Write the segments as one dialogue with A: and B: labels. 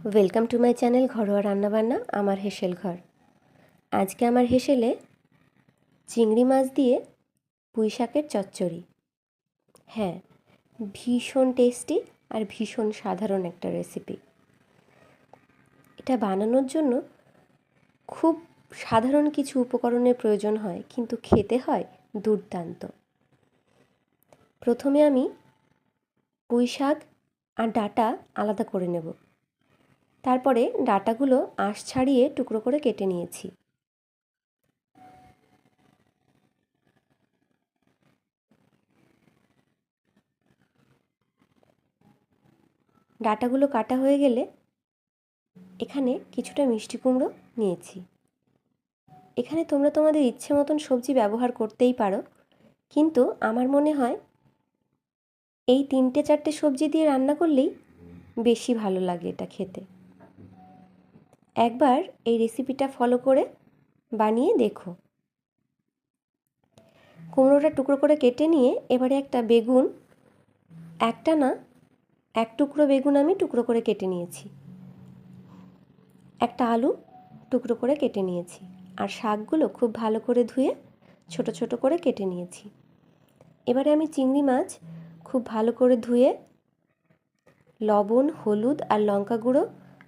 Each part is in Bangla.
A: ওয়েলকাম টু মাই চ্যানেল ঘরোয়া রান্নাবান্না, আমার হেসেল ঘর। আজকে আমার হেসেলে চিংড়ি মাছ দিয়ে পুঁই শাকের চচ্চড়ি। হ্যাঁ ভীষণ টেস্টি আর ভীষণ সাধারণ একটা রেসিপি এটা বানানোর জন্য খুব সাধারণ কিছু উপকরণের প্রয়োজন হয়, কিন্তু খেতে হয় দুর্দান্ত। প্রথমে আমি পুঁই শাক আর ডাটা আলাদা করে নেব। তারপরে ডাটাগুলো আঁশ ছাড়িয়ে টুকরো করে কেটে নিয়েছি। ডাটাগুলো কাটা হয়ে গেলে এখানে কিছুটা মিষ্টি কুমড়ো নিয়েছি। এখানে তোমরা তোমাদের ইচ্ছে মতন সবজি ব্যবহার করতেই পারো, কিন্তু আমার মনে হয় এই তিনটে চারটে সবজি দিয়ে রান্না করলেই বেশি ভালো লাগে এটা খেতে। একবার এই রেসিপিটা ফলো করে বানিয়ে দেখো। কুমড়োটা টুকরো করে কেটে নিয়ে এবারে একটা বেগুন, একটা না, এক টুকরো বেগুন আমি টুকরো করে কেটে নিয়েছি। একটা আলু টুকরো করে কেটে নিয়েছি আর শাকগুলো খুব ভালো করে ধুয়ে ছোট ছোট করে কেটে নিয়েছি। এবারে আমি চিংড়ি মাছ খুব ভালো করে ধুয়ে লবণ, হলুদ আর লঙ্কা গুঁড়ো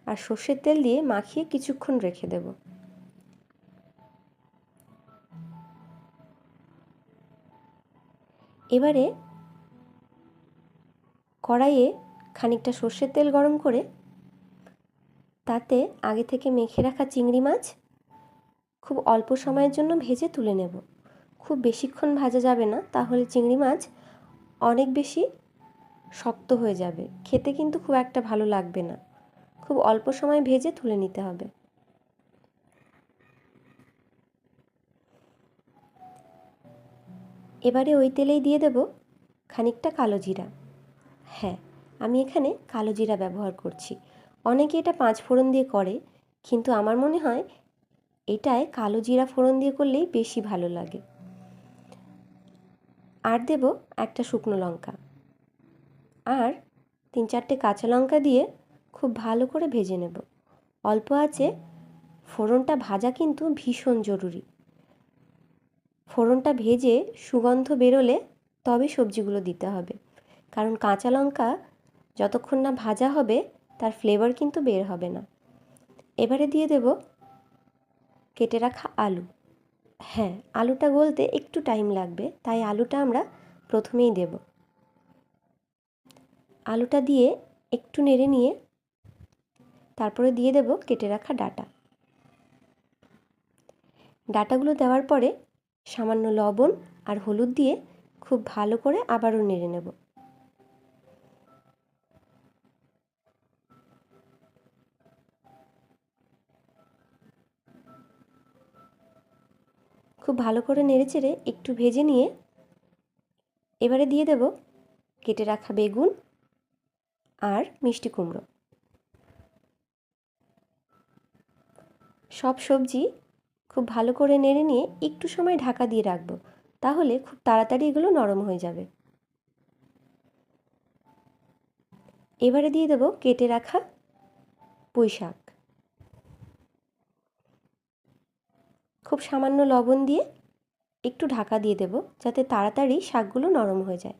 A: আর সর্ষের তেল দিয়ে মাখিয়ে কিছুক্ষণ রেখে দেব। এবারে কড়াইয়ে খানিকটা সর্ষের তেল গরম করে তাতে আগে থেকে মেখে রাখা চিংড়ি মাছ খুব অল্প সময়ের জন্য ভেজে তুলে নেব। খুব বেশিক্ষণ ভাজা যাবে না, তাহলে চিংড়ি মাছ অনেক বেশি শক্ত হয়ে যাবে। খেতে কিন্তু খুব একটা ভালো লাগবে না। খুব অল্প সময় ভেজে তুলে নিতে হবে। এবারে ওই তেলেই দিয়ে দেব খানিকটা কালো জিরা। হ্যাঁ আমি এখানে কালো জিরা ব্যবহার করছি। অনেকে এটা পাঁচ ফোড়ন দিয়ে করে, কিন্তু আমার মনে হয় এটায় কালো জিরা ফোড়ন দিয়ে করলেই বেশি ভালো লাগে। আর দেব একটা শুকনো লঙ্কা। আর তিন চারটে কাঁচা লঙ্কা দিয়ে খুব ভালো করে ভেজে নেব। অল্প আছে। ফোড়নটা ভাজা কিন্তু ভীষণ জরুরি। ফোড়নটা ভেজে সুগন্ধ বেরোলে তবে সবজিগুলো দিতে হবে। কারণ কাঁচা লঙ্কা যতক্ষণ না ভাজা হবে, তার ফ্লেভার কিন্তু বের হবে না। এবারে দিয়ে দেব কেটে রাখা আলু। হ্যাঁ আলুটা গলতে একটু টাইম লাগবে, তাই আলুটা আমরা প্রথমেই দেব। আলুটা দিয়ে একটু নেড়ে নিয়ে তারপরে দিয়ে দেব কেটে রাখা ডাটা। ডাটাগুলো দেওয়ার পরে সামান্য লবণ আর হলুদ দিয়ে খুব ভালো করে আবারও নেড়ে নেব। খুব ভালো করে নেড়ে চেড়ে একটু ভেজে নিয়ে এবারে দিয়ে দেব কেটে রাখা বেগুন আর মিষ্টি কুমড়ো। সব সবজি খুব ভালো করে নেড়ে নিয়ে একটু সময় ঢাকা দিয়ে রাখব, তাহলে খুব তাড়াতাড়ি এগুলো নরম হয়ে যাবে। এবারে দিয়ে দেবো কেটে রাখা পুঁই শাক। খুব সামান্য লবণ দিয়ে একটু ঢাকা দিয়ে দেব, যাতে তাড়াতাড়ি শাকগুলো নরম হয়ে যায়।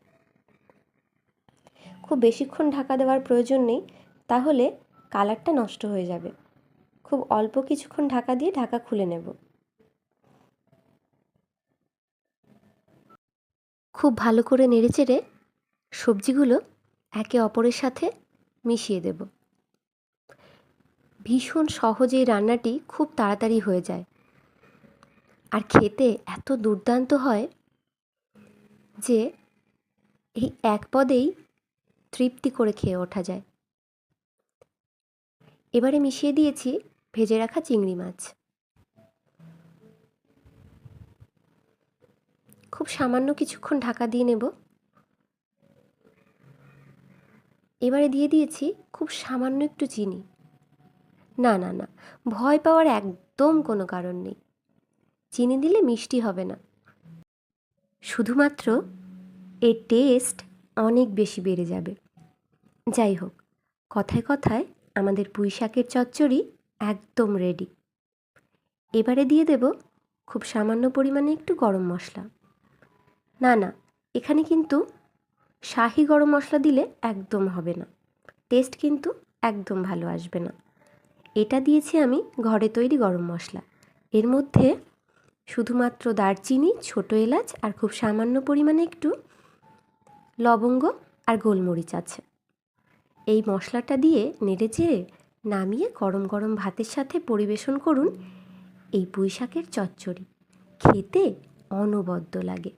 A: খুব বেশিক্ষণ ঢাকা দেওয়ার প্রয়োজন নেই, তাহলে কালারটা নষ্ট হয়ে যাবে। খুব অল্প কিছুক্ষণ ঢাকা দিয়ে ঢাকা খুলে নেব। খুব ভালো করে নেড়েচেড়ে সবজিগুলো একে অপরের সাথে মিশিয়ে দেব। ভীষণ সহজে রান্নাটি খুব তাড়াতাড়ি হয়ে যায়। আর খেতে এত দুর্দান্ত হয় যে এই এক পদেই তৃপ্তি করে খেয়ে ওঠা যায়। এবারে মিশিয়ে দিয়েছি ভেজে রাখা চিংড়ি মাছ। খুব সামান্য কিছুক্ষণ ঢাকা দিয়ে নেব। এবারে দিয়ে দিয়েছি খুব সামান্য একটু চিনি। না না না, ভয় পাওয়ার একদম কোনো কারণ নেই। চিনি দিলে মিষ্টি হবে না। শুধুমাত্র এর টেস্ট অনেক বেশি বেড়ে যাবে। যাই হোক, কথায় কথায় আমাদের পুঁই শাকের চচ্চড়ি একদম রেডি এবারে দিয়ে দেব খুব সামান্য পরিমাণে একটু গরম মশলা। না না, এখানে কিন্তু শাহি গরম মশলা দিলে একদম হবে না। টেস্ট কিন্তু একদম ভালো আসবে না। এটা দিয়েছি আমি ঘরে তৈরি গরম মশলা। এর মধ্যে শুধুমাত্র দারচিনি, ছোটো এলাচ আর খুব সামান্য পরিমাণে একটু লবঙ্গ আর গোলমরিচ আছে। এই মশলাটা দিয়ে নেড়ে চেড়ে নামিয়ে গরম গরম ভাতের সাথে পরিবেশন করুন। এই পুঁইশাকের চচ্চড়ি খেতে অনবদ্য লাগে।